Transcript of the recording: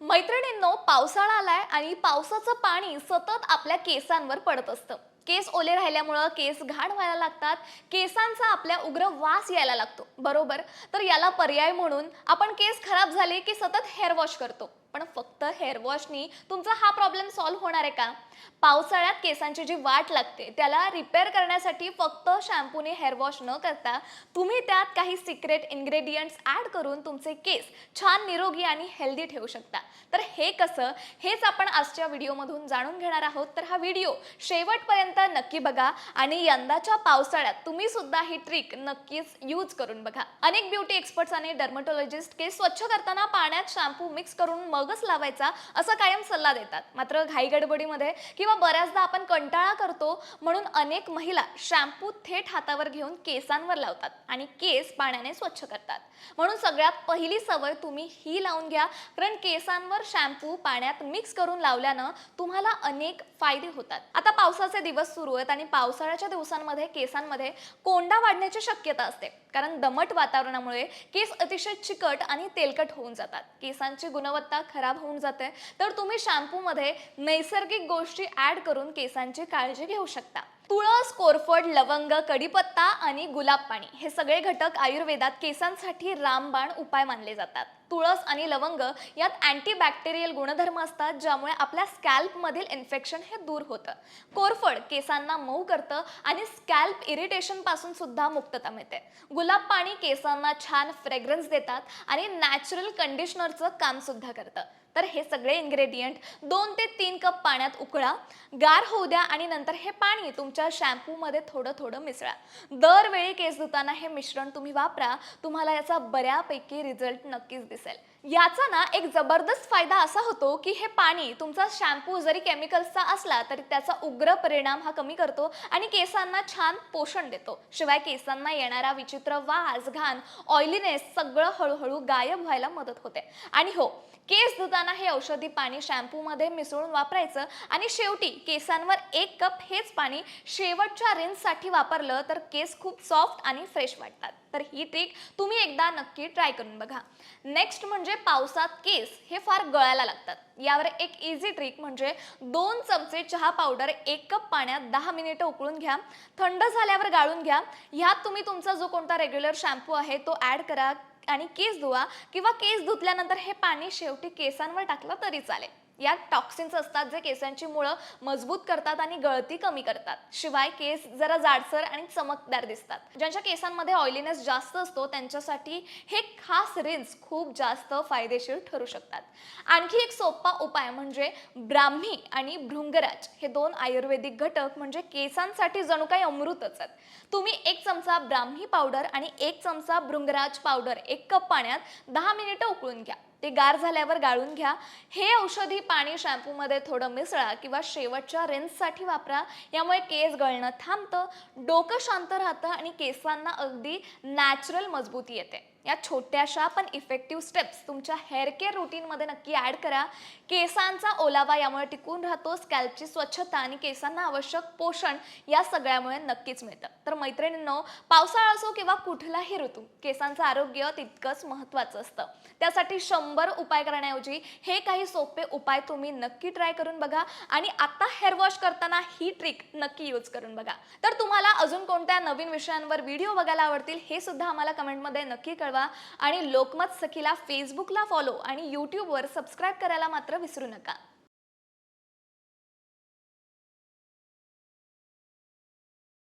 मैत्रिणींनो पावसाळा आलाय आणि पावसाचं पाणी सतत आपल्या केसांवर पडत असतं. केस ओले राहिल्यामुळं केस घाण व्हायला लागतात. केसांचा आपल्या उग्र वास यायला लागतो. बरोबर? तर याला पर्याय म्हणून आपण केस खराब झाले की सतत हेअर वॉश करतो. पण फक्त हेअर वॉशनी तुमचा हा प्रॉब्लेम सॉल्व्ह होणार आहे का? पावसाळ्यात केसांची जी वाट लागते त्याला रिपेअर करण्यासाठी फक्त शॅम्पूने हेअर वॉश न करता तुम्ही त्यात काही सिक्रेट इन्ग्रेडियंट्स ॲड करून तुमचे केस छान निरोगी आणि हेल्दी ठेवू शकता. तर हे कसं? हेच आपण आजच्या व्हिडिओमधून जाणून घेणार आहोत. तर हा व्हिडिओ शेवटपर्यंत नक्की बघा आणि यंदाच्या पावसाळ्यात तुम्ही सुद्धा ही ट्रिक नक्कीच यूज करून बघा. अनेक ब्युटी एक्सपर्ट्स आणि डर्मटोलॉजिस्ट केस स्वच्छ करताना पाण्यात शॅम्पू मिक्स करून मगच लावायचे. असा कायम सल्ला देतात. मात्र घाईगडबडीमध्ये किंवा बऱ्याचदा आपण कंटाळा करतो म्हणून अनेक महिला शॅम्पू थेट हातावर घेऊन केसांवर लावतात आणि केस पाण्याने स्वच्छ करतात. म्हणून सगळ्यात पहिली सवय तुम्ही ही लावून घ्या कारण केसांवर शॅम्पू पाण्यात मिक्स करून लावल्यानं तुम्हाला अनेक फायदे होतात. आता पावसाचे दिवस सुरू आहेत आणि पावसाळ्याच्या दिवसांमध्ये केसांमध्ये कोंडा वाढण्याची शक्यता असते. कारण दमट वातावरणामुळे केस अतिशय चिकट आणि तेलकट होऊन जातात. केसांची गुणवत्ता खराब होऊन जाते तर तुम्ही शॅम्पूमध्ये नैसर्गिक गोष्टी ऍड करून केसांची काळजी घेऊ शकता. तुळस कोरफड लवंग कडीपत्ता आणि गुलाब पाणी हे सगळे घटक आयुर्वेदात केसांसाठी रामबाण उपाय मानले जातात. तुळस आणि लवंग यात अँटीबॅक्टेरियल गुणधर्म असतात ज्यामुळे आपल्या स्कॅल्पमधील इन्फेक्शन हे दूर होतं. कोरफड केसांना मऊ करतं आणि स्कॅल्प इरिटेशनपासून सुद्धा मुक्तता मिळते. गुलाब पाणी केसांना छान फ्रेग्रन्स देतात आणि नॅचरल कंडिशनरचं काम सुद्धा करतं. तर हे सगळे इन्ग्रेडियंट दोन ते तीन कप पाण्यात उकळा. गार होऊ द्या आणि नंतर हे पाणी तुमच्या शॅम्पूमध्ये थोडं थोडं मिसळा. दरवेळी केस धुताना हे मिश्रण तुम्ही वापरा. तुम्हाला याचा बऱ्यापैकी रिझल्ट नक्कीच दिसेल. याचा ना एक जबरदस्त फायदा असा होतो की हे पाणी तुमचा शॅम्पू जरी केमिकल्सचा असला तरी त्याचा उग्र परिणाम हा कमी करतो आणि केसांना छान पोषण देतो. शिवाय केसांना येणारा विचित्र वास घाण ऑइलीनेस सगळं हळूहळू गायब व्हायला मदत होते. आणि हो केस धुताना हे औषधी पाणी शॅम्पूमध्ये मिसळून वापरायचं आणि शेवटी केसांवर एक कप हेच पाणी शेवटच्या रिन्ससाठी वापरलं तर केस खूप सॉफ्ट आणि फ्रेश वाटतात. तर ही ट्रिक तुम्ही एकदा नक्की ट्राय करून बघा. नेक्स्ट म्हणजे पावसात केस हे फार गळायला लागतात. यावर एक इझी ट्रिक म्हणजे दोन चमचे चहा पावडर एक कप पाण्यात दहा मिनिटं उकळून घ्या. थंड झाल्यावर गाळून घ्या. ह्यात तुम्ही तुमचा जो कोणता रेग्युलर शॅम्पू आहे तो ॲड करा आणि केस धुवा किंवा केस धुतल्यानंतर हे पाणी शेवटी केसांवर टाकलं तरी चालेल. यात टॉक्सिन्स असतात जे केसांची मुळं मजबूत करतात आणि गळती कमी करतात. शिवाय केस जरा जाडसर आणि चमकदार दिसतात. ज्यांच्या केसांमध्ये ऑइलीनेस जास्त असतो त्यांच्यासाठी हे खास रिन्स खूप जास्त फायदेशीर ठरू शकतात. आणखी एक सोपा उपाय म्हणजे ब्राह्मी आणि भृंगराज हे दोन आयुर्वेदिक घटक म्हणजे केसांसाठी जणू काही अमृतच आहेत. तुम्ही एक चमचा ब्राह्मी पावडर आणि एक चमचा भृंगराज पावडर एक कप पाण्यात दहा मिनिटं उकळून घ्या. ते गार झाल्यावर गाळून घ्या. हे औषधी पाणी शॅम्पूमध्ये थोडं मिसळा किंवा शेवटच्या रिन्ससाठी वापरा. यामुळे केस गळणं थांबतं डोकं शांत राहतं आणि केसांना अगदी नॅचरल मजबूती येते. या छोट्याशा पण इफेक्टिव्ह स्टेप्स तुमच्या हेअर केअर रुटीनमध्ये नक्की ॲड करा. केसांचा ओलावा यामुळे टिकून राहतो. स्कॅल्पची स्वच्छता आणि केसांना आवश्यक पोषण या सगळ्यामुळे नक्कीच मिळतं. तर मैत्रिणींनो पावसाळा असो किंवा कुठलाही ऋतू केसांचं आरोग्य तितकंच महत्त्वाचं असतं. त्यासाठी शंभर उपाय करण्याऐवजी हे काही सोपे उपाय तुम्ही नक्की ट्राय करून बघा. आणि आता हेअर वॉश करताना ही ट्रिक नक्की यूज करून बघा. तर अजून कोणत्या नवीन विषयांवर व्हिडिओ बघायला आवडतील हे सुद्धा आम्हाला कमेंटमध्ये नक्की कळवा. आणि लोकमत सखीला फेसबुकला फॉलो आणि यूट्यूबवर सबस्क्राईब करायला मात्र विसरू नका.